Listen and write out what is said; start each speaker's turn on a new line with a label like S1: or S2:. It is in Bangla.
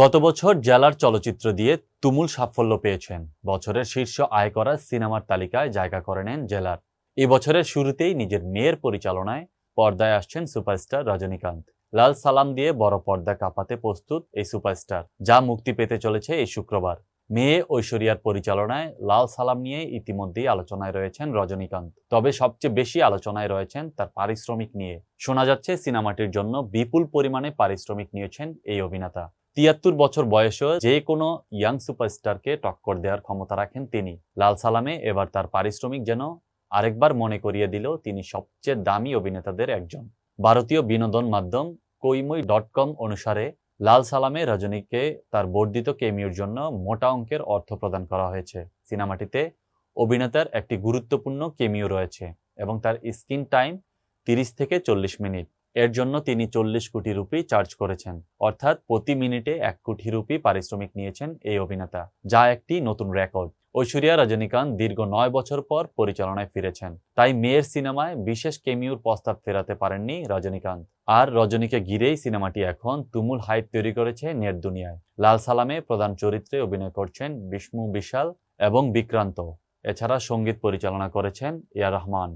S1: গত বছর জেলার চলচ্চিত্র দিয়ে তুমুল সাফল্য পেয়েছেন। বছরের শীর্ষ আয় করা সিনেমার তালিকায় জায়গা করে নেন জেলার। এই বছরের শুরুতেই নিজের মেয়ের পরিচালনায় পর্দায় আসছেন সুপারস্টার রজনীকান্ত। লাল সালাম দিয়ে বড় পর্দা কাঁপাতে প্রস্তুত এই সুপারস্টার, যা মুক্তি পেতে চলেছে এই শুক্রবার। মেয়ে ঐশ্বরিয়ার পরিচালনায় লাল সালাম নিয়ে ইতিমধ্যেই আলোচনায় রয়েছেন রজনীকান্ত। তবে সবচেয়ে বেশি আলোচনায় রয়েছেন তার পারিশ্রমিক নিয়ে। শোনা যাচ্ছে, সিনেমাটির জন্য বিপুল পরিমাণে পারিশ্রমিক নিয়েছেন এই অভিনেতা। তিয়াত্তর বছর বয়সেও যে কোনো ইয়াং সুপারস্টারকে টক্কর দেওয়ার ক্ষমতা রাখেন তিনি। লাল সালামে এবার তার পারিশ্রমিক যেন আরেকবার মনে করিয়ে দিল তিনি সবচেয়ে দামি অভিনেতাদের একজন। ভারতীয় বিনোদন মাধ্যম কৈমই ডট কম অনুসারে লাল সালামে রজনীকে তার বর্ধিত কেমিওর জন্য মোটা অঙ্কের অর্থ প্রদান করা হয়েছে। সিনেমাটিতে অভিনেতার একটি গুরুত্বপূর্ণ কেমিও রয়েছে এবং তার স্ক্রিন টাইম তিরিশ থেকে চল্লিশ মিনিট। এর জন্য তিনি চল্লিশ কোটি রুপি চার্জ করেছেন। অর্থাৎ প্রতি মিনিটে এক কোটি রুপি পারিশ্রমিক নিয়েছেন এই অভিনেতা, যা একটি নতুন রেকর্ড। ঐশ্বরিয়া রজনীকান্ত দীর্ঘ নয় বছর পর পরিচালনায় ফিরেছেন। তাই মেয়ের সিনেমায় বিশেষ কেমিউর প্রস্তাব ফেরাতে পারেননি রজনীকান্ত। আর রজনীকে ঘিরেই সিনেমাটি এখন তুমুল হাইপ তৈরি করেছে নেট দুনিয়ায়। লাল সালামে প্রধান চরিত্রে অভিনয় করছেন বিষ্ণু বিশাল এবং বিক্রান্ত। এছাড়া সংগীত পরিচালনা করেছেন এয়া রহমান।